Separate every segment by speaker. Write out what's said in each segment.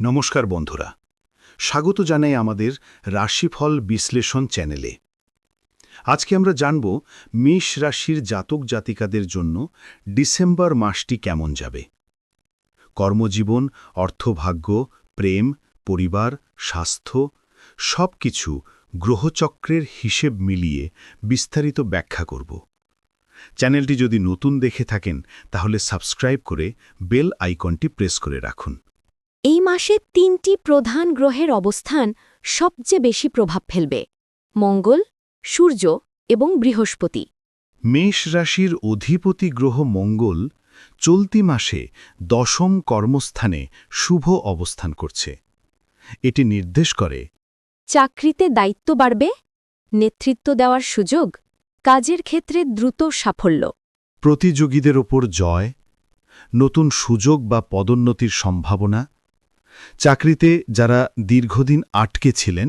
Speaker 1: নমস্কার বন্ধুরা। স্বাগত জানাই আমাদের রাশিফল বিশ্লেষণ চ্যানেলে। আজকে আমরা জানব মেষ রাশির জাতক জাতিকাদের জন্য ডিসেম্বর মাসটি কেমন যাবে। কর্মজীবন, অর্থভাগ্য, প্রেম, পরিবার, স্বাস্থ্য সব কিছু গ্রহচক্রের হিসেব মিলিয়ে বিস্তারিত ব্যাখ্যা করব। চ্যানেলটি যদি নতুন দেখে থাকেন, তাহলে সাবস্ক্রাইব করে বেল আইকনটি প্রেস করে রাখুন।
Speaker 2: এই মাসে তিনটি প্রধান গ্রহের অবস্থান সবচেয়ে বেশি প্রভাব ফেলবে। মঙ্গল সূর্য এবং বৃহস্পতি।
Speaker 1: মেষ রাশির অধিপতি গ্রহ মঙ্গল চলতি মাসে দশম কর্মস্থানে শুভ অবস্থান করছে। এটি নির্দেশ করে
Speaker 2: চাকরিতে দায়িত্ব বাড়বে নেতৃত্ব দেওয়ার সুযোগ কাজের ক্ষেত্রে দ্রুত সাফল্য।
Speaker 1: প্রতিযোগীদের ওপর জয় নতুন সুযোগ বা পদোন্নতির সম্ভাবনা চাকরিতে যারা দীর্ঘদিন আটকে ছিলেন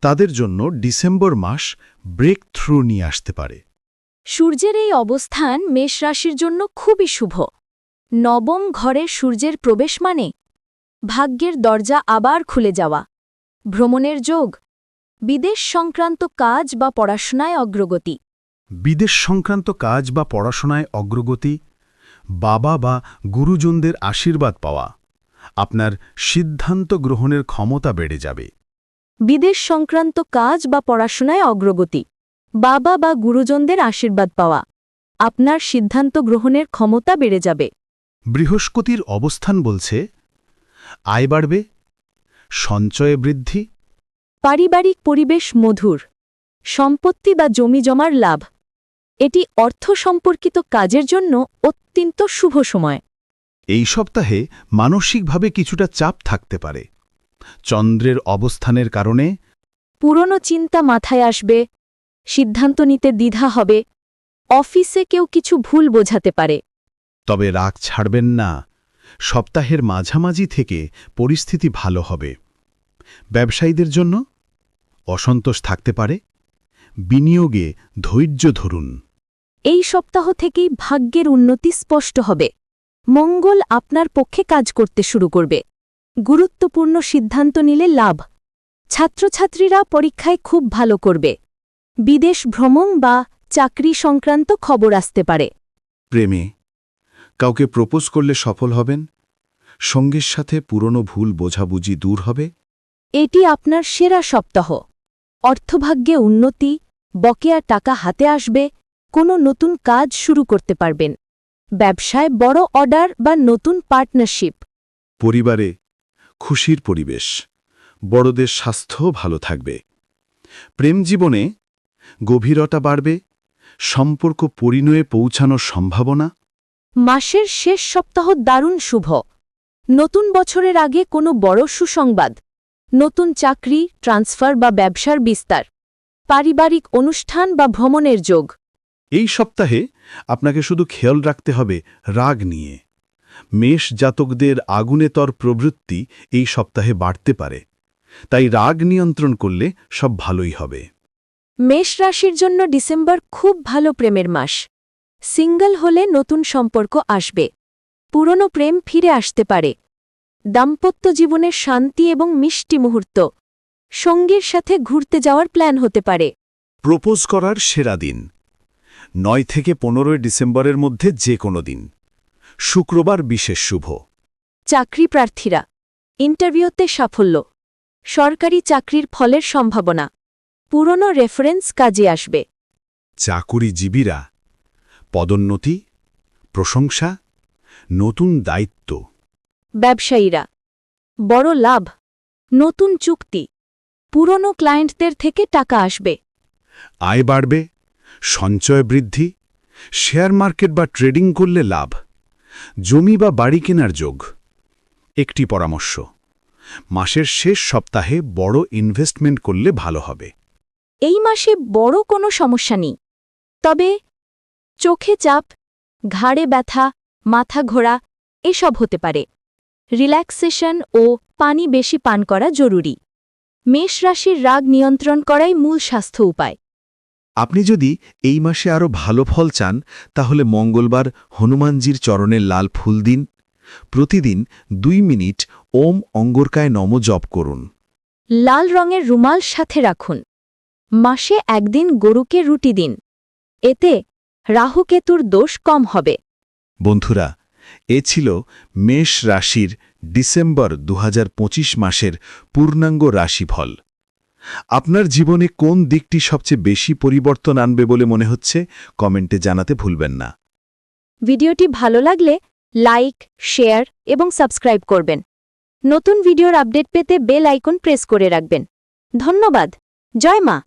Speaker 1: তাদের জন্য ডিসেম্বর মাস ব্রেক থ্রু নিয়ে আসতে পারে।
Speaker 2: সূর্যের এই অবস্থান মেষ রাশির জন্য খুবই শুভ। নবম ঘরে সূর্যের প্রবেশ মানে ভাগ্যের দরজা আবার খুলে যাওয়া ভ্রমণের যোগ বিদেশ সংক্রান্ত কাজ বা পড়াশোনায় অগ্রগতি।
Speaker 1: বিদেশ সংক্রান্ত কাজ বা পড়াশোনায় অগ্রগতি বাবা বা গুরুজনদের আশীর্বাদ পাওয়া। আপনার সিদ্ধান্ত গ্রহণের ক্ষমতা বেড়ে যাবে।
Speaker 2: বিদেশ সংক্রান্ত কাজ বা পড়াশোনায় অগ্রগতি। বাবা বা গুরুজনদের আশীর্বাদ পাওয়া। আপনার সিদ্ধান্ত গ্রহণের ক্ষমতা বেড়ে যাবে।
Speaker 1: বৃহস্পতির অবস্থান বলছে আয় বাড়বে সঞ্চয়ে বৃদ্ধি।
Speaker 2: পারিবারিক পরিবেশ মধুর। সম্পত্তি বা জমি জমার লাভ। এটি অর্থ সম্পর্কিত কাজের জন্য অত্যন্ত শুভ সময়।
Speaker 1: এই সপ্তাহে মানসিকভাবে কিছুটা চাপ থাকতে পারে। চন্দ্রের অবস্থানের কারণে
Speaker 2: পুরনো চিন্তা মাথায় আসবে সিদ্ধান্ত নিতে দ্বিধা হবে অফিসে কেউ কিছু ভুল বোঝাতে পারে।
Speaker 1: তবে রাগ ছাড়বেন না সপ্তাহের মাঝামাঝি থেকে পরিস্থিতি ভালো হবে। ব্যবসায়ীদের জন্য অসন্তোষ থাকতে পারে বিনিয়োগে ধৈর্য ধরুন।
Speaker 2: এই সপ্তাহ থেকেই ভাগ্যের উন্নতি স্পষ্ট হবে। মঙ্গল আপনার পক্ষে কাজ করতে শুরু করবে। গুরুত্বপূর্ণ সিদ্ধান্ত নিলে লাভ। ছাত্রছাত্রীরা পরীক্ষায় খুব ভালো করবে। বিদেশ ভ্রমণ বা চাকরি সংক্রান্ত খবর আসতে পারে।
Speaker 1: প্রেমে কাউকে প্রপোজ করলে সফল হবেন সঙ্গীর সাথে পুরনো ভুল বোঝাবুঝি দূর হবে।
Speaker 2: এটি আপনার সেরা সপ্তাহ। অর্থভাগ্যে উন্নতি বকেয়া টাকা হাতে আসবে কোনো নতুন কাজ শুরু করতে পারবেন। ব্যবসায় বড় অর্ডার বা নতুন পার্টনারশিপ।
Speaker 1: পরিবারে খুশির পরিবেশ বড়দের স্বাস্থ্য ভালো থাকবে। প্রেম জীবনে গভীরতা বাড়বে সম্পর্ক পরিণয়ে পৌঁছানোর সম্ভাবনা।
Speaker 2: মাসের শেষ সপ্তাহ দারুণ শুভ। নতুন বছরের আগে কোনো বড় সুসংবাদ নতুন চাকরি ট্রান্সফার বা ব্যবসার বিস্তার পারিবারিক অনুষ্ঠান বা ভ্রমণের যোগ।
Speaker 1: এই সপ্তাহে আপনাকে শুধু খেয়াল রাখতে হবে রাগ নিয়ে। মেষ জাতকদের আগুনেতর প্রবৃত্তি এই সপ্তাহে বাড়তে পারে। তাই রাগ নিয়ন্ত্রণ করলে সব ভালোই হবে।
Speaker 2: মেষ রাশির জন্য ডিসেম্বর খুব ভালো প্রেমের মাস। সিঙ্গল হলে নতুন সম্পর্ক আসবে। পুরনো প্রেম ফিরে আসতে পারে। দাম্পত্য জীবনের শান্তি এবং মিষ্টি মুহূর্ত। সঙ্গীর সাথে ঘুরতে যাওয়ার প্ল্যান হতে পারে।
Speaker 1: প্রপোজ করার সেরা দিন। নয় থেকে পনেরোই ডিসেম্বরের মধ্যে যে কোনো দিন। শুক্রবার বিশেষ শুভ।
Speaker 2: চাকরি প্রার্থীরা ইন্টারভিউতে সাফল্য। সরকারি চাকরির ফলের সম্ভাবনা। পুরনো রেফারেন্স কাজে আসবে।
Speaker 1: চাকুরিজীবীরা পদোন্নতি প্রশংসা নতুন দায়িত্ব।
Speaker 2: ব্যবসায়ীরা বড় লাভ। নতুন চুক্তি। পুরনো ক্লায়েন্টদের থেকে টাকা আসবে।
Speaker 1: আয় বাড়বে। সঞ্চয় বৃদ্ধি, শেয়ার মার্কেট বা ট্রেডিং করলে লাভ, জমি বা বাড়ি কেনার যোগ। একটি পরামর্শ, মাসের শেষ সপ্তাহে বড় ইনভেস্টমেন্ট করলে ভালো হবে।
Speaker 2: এই মাসে বড় কোনো সমস্যা নেই, তবে চোখে চাপ, ঘাড়ে ব্যথা, মাথা ঘোরা, এসব হতে পারে। রিল্যাক্সেশন ও পানি বেশি পান করা জরুরি। মেষ রাশির রাগ নিয়ন্ত্রণ করাই মূল স্বাস্থ্য উপায়।
Speaker 1: আপনি যদি এই মাসে আরও ভালো ফল চান তাহলে মঙ্গলবার হনুমানজির চরণে লাল ফুল দিন। প্রতিদিন দুই মিনিট ওম অঙ্গরকায় নম জপ করুন।
Speaker 2: লাল রঙের রুমাল সাথে রাখুন। মাসে একদিন গরুকে রুটি দিন। এতে রাহুকেতুর দোষ কম হবে।
Speaker 1: বন্ধুরা এ ছিল মেষ রাশির ডিসেম্বর দু হাজার পঁচিশ মাসের পূর্ণাঙ্গ রাশিফল। আপনার জীবনে কোন দিকটি সবচেয়ে বেশি পরিবর্তন আনবে বলে মনে হচ্ছে, কমেন্টে জানাতে ভুলবেন না।
Speaker 2: ভিডিওটি ভালো লাগলে লাইক, শেয়ার এবং সাবস্ক্রাইব করবেন। নতুন ভিডিওর আপডেট পেতে বেল আইকন প্রেস করে রাখবেন। ধন্যবাদ। জয় মা।